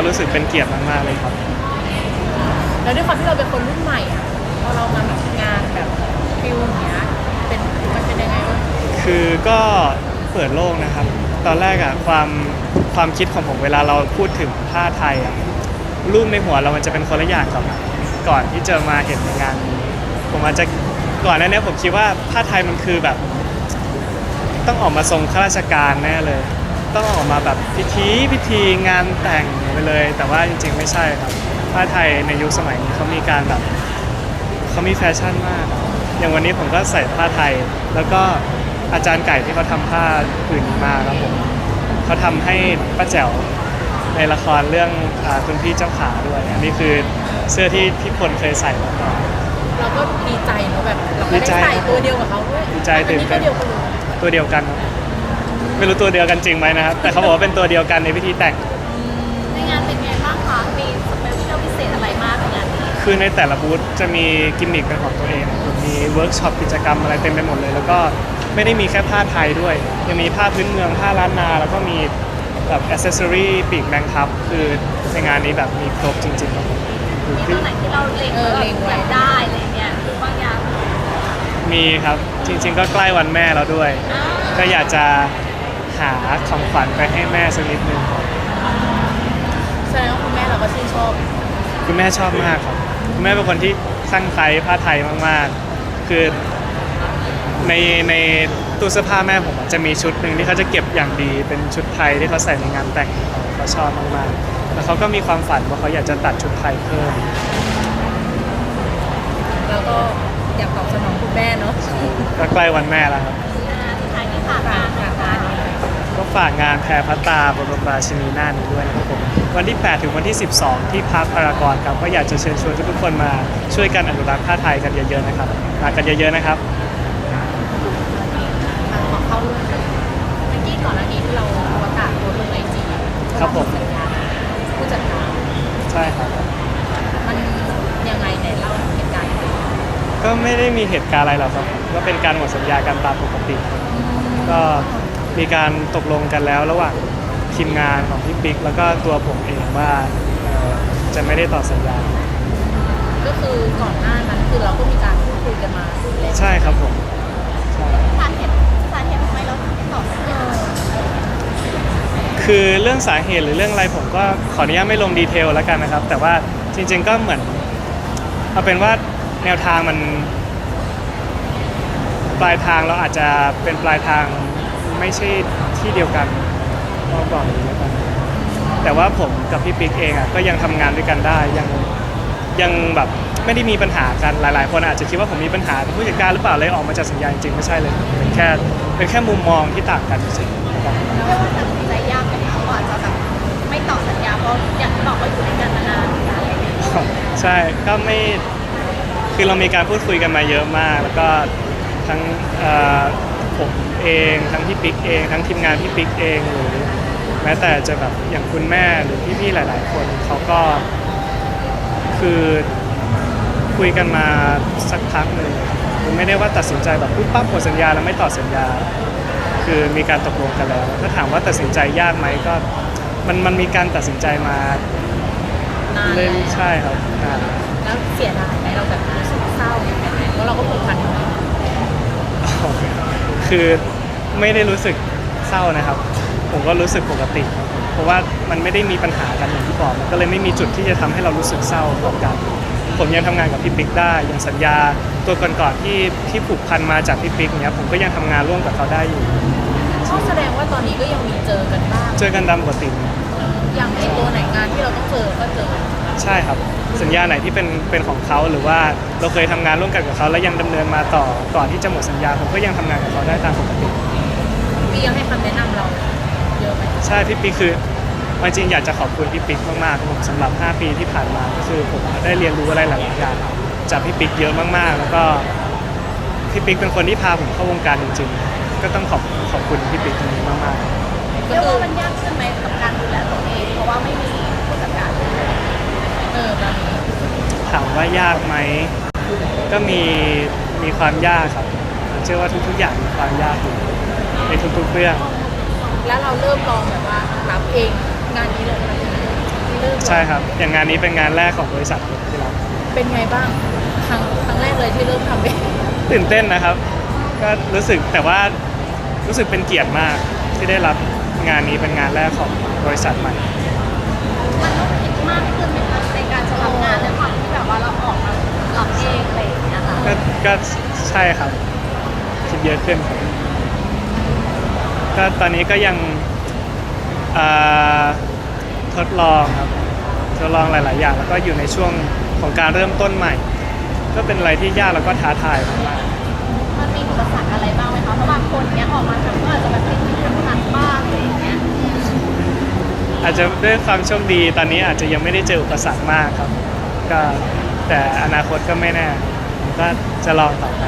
ครับผมแล้วก็รู้สึกเป็นเกียรติมากๆเลยครับ แล้วด้วยความที่เราเป็นคนรุ่นใหม่อะพอเรามาแบบงานแบบฟิลอย่างเงี้ยเป็นมันเป็นยังไงบ้างคือก็เปิดโลกนะครับ ตอนแรกอะความความคิดของผมเวลาเราพูดถึงผ้าไทยอะรูปในหัวเรามันจะเป็นคนละอย่างกับก่อนที่จะมาเห็นในงานนี้ผมอาจจะก่อนหน้านี้ผมคิดว่าผ้าไทยมันคือแบบ ต้องออกมาทรงข้าราชการแน่เลย ต้องออกมาแบบพิธีพิธีงานแต่งไปเลย แต่ว่าจริงๆไม่ใช่ครับผ้าไทยในยุคสมัยนี้เขามีการแบบเขามีแฟชั่นมากอย่างวันนี้ผมก็ใส่ผ้าไทย แล้วก็อาจารย์ไก่ที่เขาทำผ้าผืนนี้มาครับผมเขาทำให้ป้าแจ๋วในละครเรื่องอาคุณพี่เจ้าขาด้วยอันนี้คือเสื้อที่ที่คนเคยใส่มาก่อน เราก็ดีใจเนอะแบบเราก็ดีได้ใจ ใส่ตัวเดียวกับเขาด้วยดีใจอันตื่นนี้เต้ก็นเดียวกันเลยตัวเดียวกันครับ ไม่รู้ตัวเดียวกันจริงไหมนะครับ แต่เขาบอกว่าเป็นตัวเดียวกันในพิธีแต่ง ในงานเป็นไงบ้างคะมีสเปเชียลพิเศษอะไรมากในงานนี้คือในแต่ละบูธจะมีกิมมิคเป็นของตัวเองผมมีเวิร์กช็อปกิจกรรมอะไรเต็มไปหมดเลย แล้วก็ไม่ได้มีแค่ผ้าไทยด้วย ยังมีผ้าพื้นเมืองผ้าล้านนา แล้วก็มีแบบอ c เซสซอรี่ปีกแมงทับ คือในงานนี้แบบมีครบจริงๆครับผมคือมีขึ้ตันวไหนที่เราเล็งเออแล้วเล็งอไว้ยากได้อะไรเนี่ยหรือบางอย่างมีครับจริง ๆ ก็ใกล้วันแม่แล้วด้วยอ้าวก็อยากจะ หาของขวัญไปให้แม่สักนิดนึงครับแสดงว่าคุณแม่เราก็ชื่นชอบคุณแม่ชอบมากครับคุณแม่เป็นคนที่คลั่งไคล้ผ้าไทยมากๆ คือในในตู้เสื้อผ้าแม่ผมอะจะมีชุดหนึ่งที่เขาจะเก็บอย่างดีเป็นชุดไทยที่เขาใส่ในงานแต่งเขาชอบมากๆแล้วเขาก็มีความฝันว่าเขาอยากจะตัดชุดไทยเพิ่ม แล้วก็อยากตอบสนองคุณแม่เนาะก็ใกล้วันแม่แล้วครับอ่าสุดท้ายที่ฝา กฝางานกงานนี้เลยก็ฝากงานแพรพัตตาบรมราชินีนาถนี้ด้วยนะครับผมวันที่ 8 ถึงวันที่ 12 ที่พักพารากอนครับก็อยากจะเชิญชวนทุกๆคนมาช่วยกันอนุรักษ์ผ้าไทยกันเยอะๆนะครับมากันเยอะๆนะครับทางของเขาเมื่อกี้ก่อนหน้านี้ที่เราประกาศตัวลงไอจีครับผมสัญญาผู้จัดการใช่ครับมันยังไงไหนเล่าเหตุการณ์ให้ฟังก็ไม่ได้มีเหตุการณ์อะไรหรอกครับก็เป็นการหมดสัญญากันตามปกติ ก็ มีการตกลงกันแล้วระหว่างทีมงานของพี่ปิ๊กแล้วก็ตัวผมเองว่าเอ่อจะไม่ได้ต่อสัญญา ก็คือก่อนหน้านั้นคือเราก็มีการพูดคุยกันมาแล้วใช่ครับผมใช่สาเหตุสาเหตุทำไมเราถึงไม่ตอบสัญญาคือเรื่องสาเหตุหรือเรื่องอะไรผมก็ขออนุญาตไม่ลงดีเทลแล้วกันนะครับ แต่ว่าจริง ๆก็เหมือนเอาเป็นว่าแนวทางมัน ปลายทางเราอาจจะเป็นปลายทาง ไม่ใช่ที่เดียวกันก็บอกอย่างนี้แล้วกันแต่ว่าผมกับพี่ปิ๊กเองอะก็ยังทำงานด้วยกันได้ยังยังแบบไม่ได้มีปัญหากันหลาย ๆ คนอาจจะคิดว่าผมมีปัญหากับผู้จัดการหรือเปล่าเลยออกมาจากสัญญาจริงๆไม่ใช่เลยเป็นแค่เป็นแค่มุมมองที่ต่างกันเฉยๆนะครับเรียกว่าตัดสินใจยากไหมคะว่าอาจจะแบบไม่ต่อสัญญาเพราะอย่างที่บอกว่าอยู่ด้วยกันมานานอะไรอย่างเงี้ยใช่ก็ไม่คือเรามีการพูดคุยกันมาเยอะมาก แล้วก็ทั้งเอ่อ ผมเองทั้งพี่ปิ๊กเอง ทั้งทีมงานพี่ปิ๊กเองหรือแม้แต่จะแบบอย่างคุณแม่หรือพี่ๆหลาย ๆ คนเขาก็คือคุยกันมาสักพักหนึ่งคือไม่ได้ว่าตัดสินใจแบบปุ๊บปั๊บหมดสัญญาแล้วไม่ต่อสัญญา คือมีการตกลงกันแล้ว ถ้าถามว่าตัดสินใจยากไหมก็มันมันมีการตัดสินใจมานานเล่นแล้วใช่ครับนานแล้วเสียดายไหมเราแบบรู้สึกเศร้าเพราะเราก็ผูกพันกับเขา คือไม่ได้รู้สึกเศร้านะครับ ผมก็รู้สึกปกติ เพราะว่ามันไม่ได้มีปัญหากันอย่างที่บอกมันก็เลยไม่มีจุดที่จะทำให้เรารู้สึกเศร้าต่อกัน ผมยังทำงานกับพี่ปิ๊กได้ยังสัญญาตัวก่อนๆที่ที่ผูกพันมาจากพี่ปิ๊กเนี้ยผมก็ยังทำงานร่วมกับเขาได้อยู่ก็แสดงว่าตอนนี้ก็ยังมีเจอกันบ้างเจอกันตามปกติอย่างในตัวไหนงานที่เราต้องเจอก็เจอ ใช่ครับ สัญญาไหนที่เป็นเป็นของเขาหรือว่าเราเคยทำงานร่วมกันกับเขาแล้วยังดำเนินมาต่อก่อนที่จะหมดสัญญาผมก็ยังทำงานกับเขาได้ตามปกติ พี่ยังให้คำแนะนำเราเยอะไหมใช่พี่ปิ๊กคือจริงๆอยากจะขอบคุณพี่ปิ๊กมากๆผมสำหรับ 5 ปีที่ผ่านมาก็คือผมได้เรียนรู้อะไรหลายๆอย่างจากพี่ปิ๊กเยอะมากๆ แล้วก็พี่ปิ๊กเป็นคนที่พาผมเข้าวงการจริงๆ ก็ต้องขอบขอบคุณพี่ปิ๊กตรงนี้มากเรียกว่ามันยากขึ้นไหมกับการดูแลตัวเอง เพราะว่าไม่มี ถามว่ายากไหม ก็มีมีความยากครับผมเชื่อว่าทุกๆอย่างมีความยากอยู่ในทุกๆเรื่อง แล้วเราเริ่มลองแบบว่ารับเองงานนี้เลยค่ะที่เริ่มลองใช่ครับ อย่างงานนี้เป็นงานแรกของบริษัทที่เราเป็นไงบ้างครั้งครั้งแรกเลยที่เริ่มทำเองตื่นเต้นนะครับ ก็รู้สึกแต่ว่ารู้สึกเป็นเกียรติมากที่ได้รับงานนี้เป็นงานแรกของบริษัทใหม่ ก็ก็ใช่ครับ คิดเยอะขึ้นครับก็ตอนนี้ก็ยังอ่าทดลองครับทดลองหลาย ๆ อย่าง แล้วก็อยู่ในช่วงของการเริ่มต้นใหม่ ก็เป็นอะไรที่ยากแล้วก็ท้าทายมากมันมีอุปสรรคอะไรบ้างไหมคะเพราะบางคนเนี้ยออกมาทำก็อาจจะแบบติดขัดขัดบ้างอะไรอย่างเงี้ยๆอาจจะด้วยความโชคดีตอนนี้อาจจะยังไม่ได้เจออุปสรรคมากครับ ก็แต่อนาคตก็ไม่แน่ผม ก็จะลองต่อไป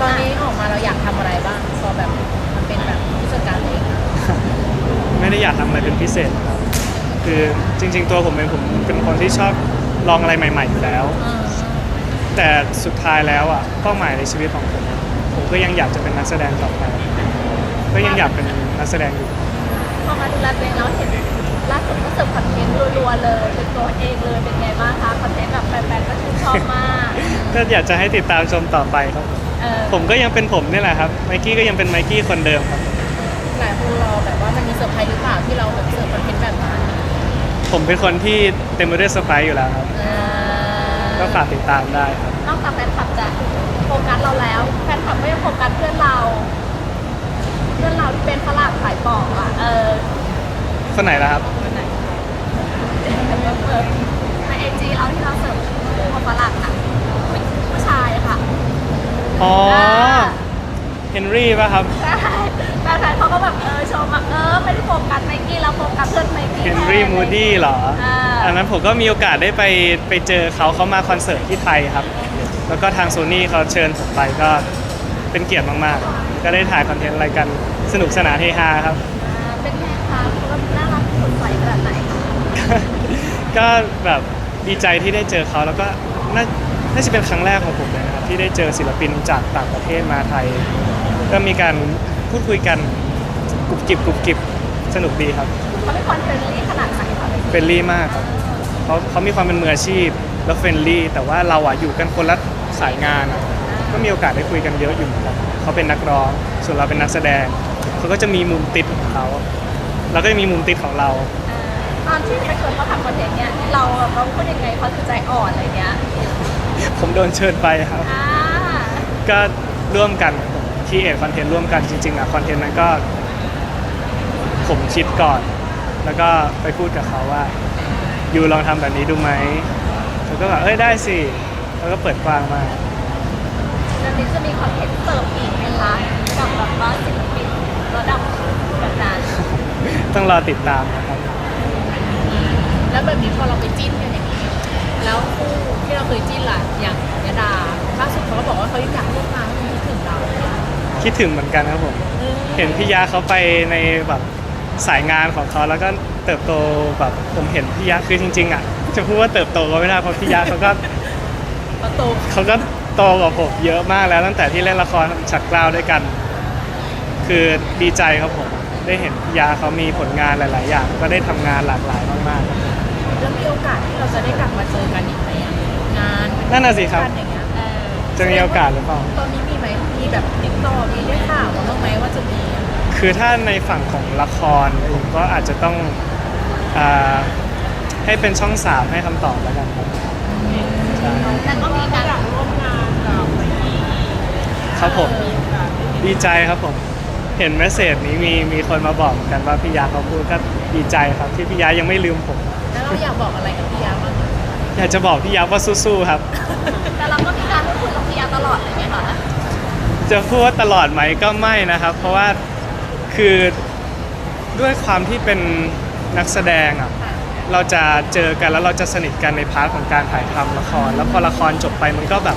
ตอนนี้ออกมาเราอยากทำอะไรบ้างพอแบบมันเป็นแบบผู้จัดการเองไม่ได้อยากทำอะไรเป็นพิเศษครับคือจริง ๆ ตัวผมเองผมเป็นคนที่ชอบลองอะไรใหม่ ๆ อยู่แล้วแต่สุดท้ายแล้วอะเป้าหมายในชีวิตของผมผมก็ยังอยากจะเป็นนักแสดงต่อไปก็ยังอยากเป็นนักแสดงอยู่ พอมาดูแลตัวเองแล้วเห็น ล่าสุดก็เสิร์ฟคอนเทนต์รัวๆเลย เป็นตัวเองเลยเป็นไงบ้างคะคอนเทนต์แบบแฟนๆก็ชื่นชอบมาก ก็อยากจะให้ติดตามชมต่อไปครับ เออผมก็ยังเป็นผมนี่แหละครับไมกี้ก็ยังเป็นไมกี้คนเดิมครับ หลายคนรอแบบว่ามันมีเซอร์ไพรส์หรือเปล่าที่เราแบบเสิร์ฟคอนเทนต์แบบนั้นผมเป็นคนที่เต็มไปด้วยเซอร์ไพรส์อยู่แล้วครับ เออก็ฝากติดตามได้ครับ นอกจากแฟนคลับจะโฟกัสเราแล้ว แฟนคลับก็ยังโฟกัสเพื่อนเรา เพื่อนเราที่เป็นฝรั่งขายปอกอะเออ คนไหนล่ะครับเออ ในไอจีเราที่เราเสิร์ฟคู่กับฝรั่งอะเป็นผู้ชายอะค่ะอ๋อเฮนรี่ป่ะครับใช่แฟนๆเขาก็แบบเออชมแบบเออไม่ได้โฟกัสไมกี้เราโฟกัสเพื่อนไมกี้เฮนรี่มูดี้เหรออ่าอันนั้นผมก็มีโอกาสได้ไปไปเจอเขาเขามาคอนเสิร์ตที่ไทยครับ แล้วก็ทางโซนี่เขาเชิญผมไปก็เป็นเกียรติมากๆ ก็ได้ถ่ายคอนเทนต์อะไรกันสนุกสนานเฮฮาครับอ่าเป็นไงคะเขาก็น่ารักสดใสขนาดไหนคะ ก็แบบดีใจที่ได้เจอเขาแล้วก็น่าน่าจะเป็นครั้งแรกของผมเลยนะครับที่ได้เจอศิลปินจากต่างประเทศมาไทย ก็มีการพูดคุยกันกรุบกริบกรุบกริบสนุกดีครับเขาเป็นคนเฟรนลี่ขนาดไหนคะเฟรนลี่มากครับเขาเขามีความเป็นมืออาชีพแล้วเฟรนลี่แต่ว่าเราอะอยู่กันคนละสายงานอะก็มีโอกาสได้คุยกันเยอะอยู่เหมือนกันเขาเป็นนักร้อง ส่วนเราเป็นนักแสดงเขาก็จะมีมุมติดของเขาเราก็จะมีมุมติดของเราอ่า ตอนที่ไปชวนเขาทำคอนเทนต์เนี่ยเราเราพูดยังไงเขาคือใจอ่อนอะไรเงี้ยผมโดนเชิญไปครับ อ่าก็ร่วมกันคีเอทคอนเทนต์ร่วมกันจริงๆอะคอนเทนต์นั้นก็ ผมคิดก่อน แล้วก็ไปพูดกับเขาว่ายูลองทำแบบนี้ดูไหมเขาก็แบบเอ้ยได้สิ แล้วก็เปิดกว้างมาก แล้วนี้จะมีคอนเทนต์เติมอีกไหมคะกับแบบว่าศิลปินระดับแบบนั้นต้องรอติดตามนะครับ แล้วแบบนี้พอเราไปจิ้นกันอย่างนี้ แล้วคู่ที่เราเคยจิ้นล่ะอย่างยดาล่าสุดเขาก็บอกว่าเขายังอยากร่วมงานเขาคิดถึงเราคิดถึงเหมือนกันครับผมเห็นพี่ยาเขาไปในแบบสายงานของเขาแล้วก็เติบโตแบบผมเห็นพี่ยาคือจริงๆอะจะพูดว่าเติบโตก็ไม่ได้เพราะพี่ยาเขาก็เขาโตเขาก็โตกว่าผมเยอะมากแล้วตั้งแต่ที่เล่นละครฉัดกล้าวด้วยกัน คือดีใจครับผม ได้เห็นพี่ยาเขามีผลงานหลาย ๆ อย่าง ก็ได้ทำงานหลากหลายมากๆครับแล้วมีโอกาสที่เราจะได้กลับมาเจอกันอีกไหมอะงานนั่นน่ะสิครับ กันอย่างเงี้ยเออจะมีโอกาสหรือเปล่า ตอนนี้มีไหมมีแบบติดต่อมีได้ข่าวมาบ้างไหมว่าจะมีอะคือถ้าในฝั่งของละครผมก็อาจจะต้องอาให้เป็นช่องสามให้คำตอบแล้วกันครับใช่แต่ก็มีการร่วมงานกับครับผมดีใจครับผม เห็นเมสเซจนี้มีมีคนมาบอกเหมือนกันว่าพี่ยาเขาพูดก็ดีใจครับที่พี่ยายังไม่ลืมผม แล้วเราอยากบอกอะไรกับพี่ยาบ้างอยากจะบอกพี่ยาว่าสู้ๆครับ แต่เราก็มีการพูดคุยกับพี่ยาตลอดเลยไหมคะจะพูดว่าตลอดไหมก็ไม่นะครับ เพราะว่าคือด้วยความที่เป็นนักแสดงอะเราจะเจอกันแล้วเราจะสนิทกันในพาร์ทของการถ่ายทำละคร แล้วพอละครจบไปมันก็แบบ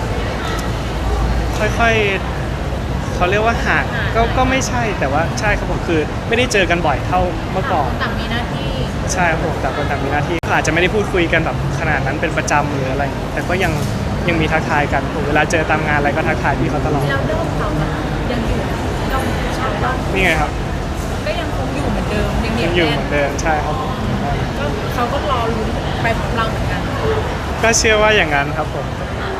ค่อยๆ เขาเรียกว่าห่างก็ก็ไม่ใช่แต่ว่าใช่ครับผมคือ ไม่ได้เจอกันบ่อยเท่าเมื่อก่อน ต่างมีหน้าที่ใช่ครับผมต่างคนต่างมีหน้าที่อาจจะไม่ได้พูดคุยกันแบบขนาดนั้นเป็นประจำหรืออะไรแต่ก็ยังยังมีทักทายกันผมเวลาเจอตามงานอะไรก็ทักทายพี่เขาตลอดแล้วเรื่องเขาอะยังอยู่ต้องชนี่ไงครับก็ยังคงอยู่เหมือนเดิมยังเหนียัยวงอยู่แน่เหนมือนเดิมใช่ครับผมก็เขาก็รอลุ้นไปพร้อมเราเหมือนกันก็เชื่อว่าอย่างนั้นครับผม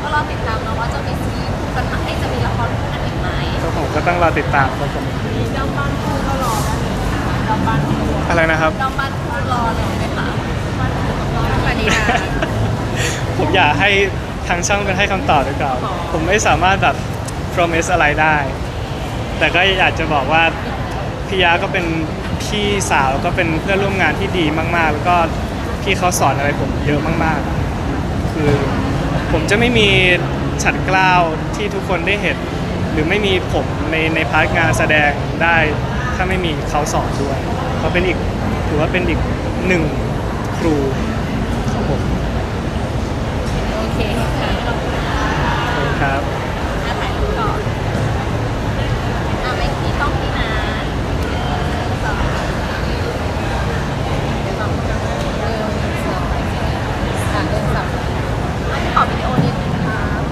ก็รอติดตามนะว่าจะมีซีรีส์คู่กันไหมจะมีละครคู่กันอีก ไหมก็ผมก็ต้องรอติดตามครับผมมีเจ้าบ้านคู่ก็รอได้เลยค่ะเจ้าบ้านคู่อะไรนะครับดอมบ้านคู่รอเลยไหมคะปานีนาผมอยากให้ทางช่องเป็นให้คำตอบดีกว่าผมไม่สามารถแบบ promise อะไรได้ แต่ก็อยากจะบอกว่าพี่ยาก็เป็นพี่สาวก็เป็นเพื่อนร่วมงานที่ดีมาก ๆ แล้วก็พี่เขาสอนอะไรผมเยอะมาก ๆ คือผมจะไม่มีฉัดเกล้าวที่ทุกคนได้เห็น หรือไม่มีผมในในพาร์ทงานแสดงได้ถ้าไม่มีเขาสอนด้วยเขาเป็นอีกถือว่าเป็นอีกหนึ่งครูของผม โอเคค่ะ ครับ อะถ่ายรูปก่อนอะไม่มีต้องพี่นะสองเดี๋ยวสองเริ่มสองอะเริ่มสองขอวิดีโอนิดนึงครับ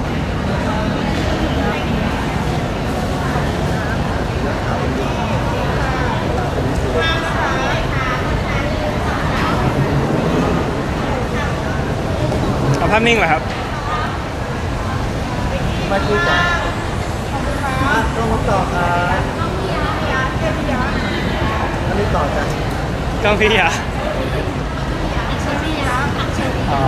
เอา ภาพนิ่งเหรอครับมาคุยกันอะต้องมาต่อครับอันนี้ต่อกันกล้องพี่อะชื่อพี่นะชื่อพี่อ๋อ